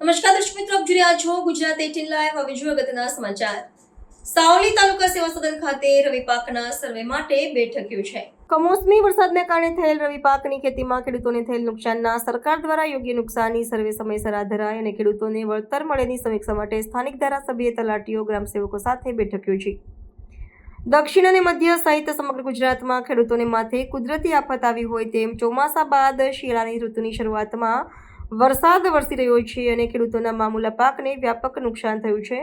જોઈ રહ્યા છો ગુજરાત એટીન લાઈવ. હવે જુઓ અગત્યના સમાચાર. સાવલી તાલુકા સેવા સદન ખાતે રવિ પાકના સર્વે માટે બેઠક છે. કમોસમી વરસાદને કારણે થયેલ રવિ પાકની ખેતીમાં ખેડૂતોને થયેલ નુકસાનના સરકાર દ્વારા યોગ્ય નુકસાની સર્વે સમયસર આધરાય અને ખેડૂતોને વળતર મળેની સમીક્ષા માટે સ્થાનિક ધારાસભ્ય તલાટીઓ, ગ્રામસેવકો સાથે બેઠક યોજી દક્ષિણ અને મધ્ય સહિત સમગ્ર ગુજરાતમાં ખેડૂતોને માથે કુદરતી આફત આવી હોય તેમ ચોમાસા બાદ શિયાળાની ઋતુની શરૂઆતમાં વરસાદ વરસી રહ્યો છે અને ખેડૂતોના મામૂલા પાકને વ્યાપક નુકસાન થયું છે.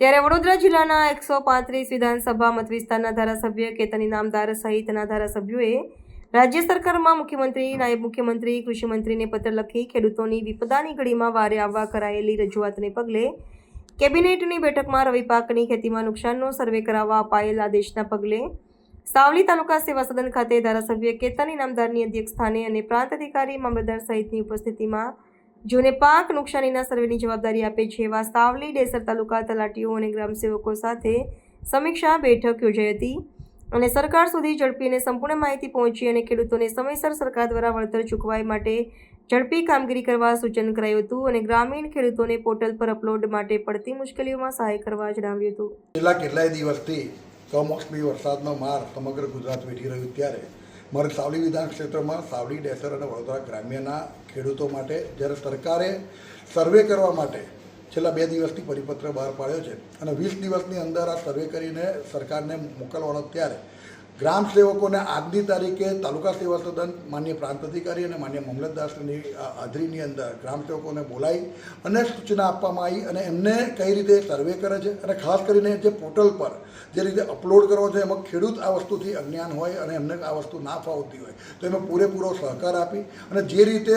ત્યારે વડોદરા જિલ્લાના એકસો પાંત્રીસ વિધાનસભા મતવિસ્તારના ધારાસભ્ય કેતન ઇનામદાર સહિતના ધારાસભ્યોએ રાજ્ય સરકારમાં મુખ્યમંત્રી, નાયબ મુખ્યમંત્રી કૃષિમંત્રીને પત્ર લખી ખેડૂતોની વિપદાની ઘડીમાં વારે આવવા કરાયેલી રજૂઆતને પગલે કેબિનેટની બેઠકમાં રવિ પાકની ખેતીમાં નુકસાનનો સર્વે કરાવવા અપાયેલ આદેશના પગલે સાવલી તાલુકા સેવા સદન ખાતે ધારાસભ્ય કેતન ઇનામદારની અધ્યક્ષસ્થાને અને પ્રાંત અધિકારી મામલતદાર સહિતની ઉપસ્થિતિમાં જૂને પાક નુકસાનીના સર્વેની જવાબદારી આપે છે એવા સાવલી, ડેસર તાલુકા તલાટીઓ અને ગ્રામસેવકો સાથે સમીક્ષા બેઠક યોજાઈ હતી અને સરકાર સુધી ઝડપી અને સંપૂર્ણ માહિતી પહોંચી અને ખેડૂતોને સમયસર સરકાર દ્વારા વળતર ચૂકવાય માટે ઝડપી કામગીરી કરવા સૂચન કરાયું હતું અને ગ્રામીણ ખેડૂતોને પોર્ટલ પર અપલોડ માટે પડતી મુશ્કેલીઓમાં સહાય કરવા જણાવ્યું હતું. છેલ્લા કેટલાય દિવસથી કમોસમી વરસાદનો માર સમગ્ર ગુજરાત વેઠી રહ્યું ત્યારે મારે સાવલી વિધાન ક્ષેત્રમાં સાવલી, ડેસર અને વડોદરા ગ્રામ્યના ખેડૂતો માટે જ્યારે સરકારે સર્વે કરવા માટે છેલ્લા બે દિવસથી પરિપત્ર બહાર પાડ્યો છે અને વીસ દિવસની અંદર આ સર્વે કરીને સરકારને મોકલવાનો ત્યારે ગ્રામ સેવકોને આજની તારીખે તાલુકા સેવા સદન માન્ય પ્રાંત અધિકારી અને માન્ય મામલતદારની હાજરીની અંદર ગ્રામ સેવકોને બોલાવી અને સૂચના આપવામાં આવી અને એમને કઈ રીતે સર્વે કરે છે અને ખાસ કરીને જે પોર્ટલ પર જે રીતે અપલોડ કરવો છે, એમાં ખેડૂત આ વસ્તુથી અજ્ઞાન હોય અને એમને આ વસ્તુ ના ફાવતી હોય, તો એમાં પૂરેપૂરો સહકાર આપી અને જે રીતે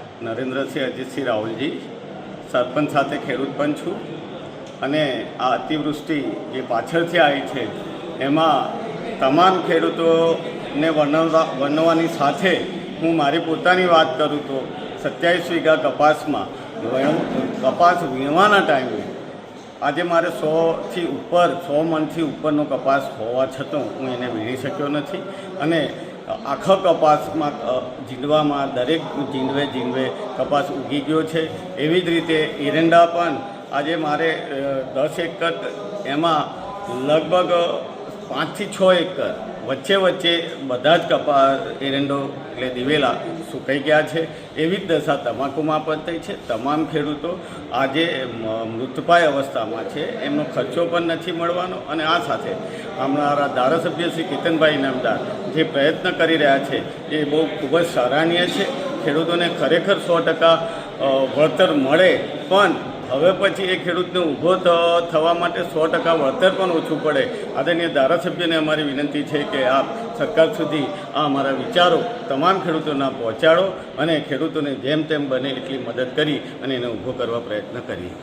નરેન્દ્રસિંહ અજીતસિંહ રાહુલજી, સરપંચ સાથે ખેડૂત પણ છું. અને આ અતિવૃષ્ટિ જે પાછળથી આવી છે, એમાં તમામ ખેડૂતોને વર્ણવવા, વર્ણવવાની સાથે હું મારી પોતાની વાત કરું તો સત્યાવીસ વીઘા કપાસમાં કપાસ વીણવાના ટાઈમે આજે મારે સોથી ઉપર, સો મણથી ઉપરનો કપાસ હોવા છતાં હું એને વીણી શક્યો નથી. અને આખા કપાસમાં જીંડવામાં દરેક જીંડવે જીંડવે કપાસ ઉગી ગયો છે. એવી જ રીતે એરંડા પણ આજે મારે દસ એકર, એમાં લગભગ પાંચથી છ એકર વચ્ચે વચ્ચે બધા જ કપા એરંડો એટલે દિવેલા સુકાઈ ગયા છે. એવી જ દશા તમાકુમાં પણ થઈ છે. તમામ ખેડૂતો આજે મૃતપાય અવસ્થામાં છે. એમનો ખર્ચો પણ નથી મળવાનો અને આ સાથે અમારા ધારાસભ્ય શ્રી કેતનભાઈ ઇનામદાર જે પ્રયત્ન કરી રહ્યા છે એ બહુ ખૂબ જ સરાહનીય છે. ખેડૂતોને ખરેખર સો ટકા વળતર મળે પણ હવે પછી એ ખેડૂતને ઊભો થવા માટે સો ટકા વળતર પણ ઓછું પડે. આદરણીય ધારાસભ્યને અમારી વિનંતી છે કે આપ સરકાર સુધી આ અમારા વિચારો તમામ ખેડૂતોના પહોંચાડો અને ખેડૂતોને જેમ તેમ બને એટલી મદદ કરી અને એને ઊભો કરવા પ્રયત્ન કરીએ.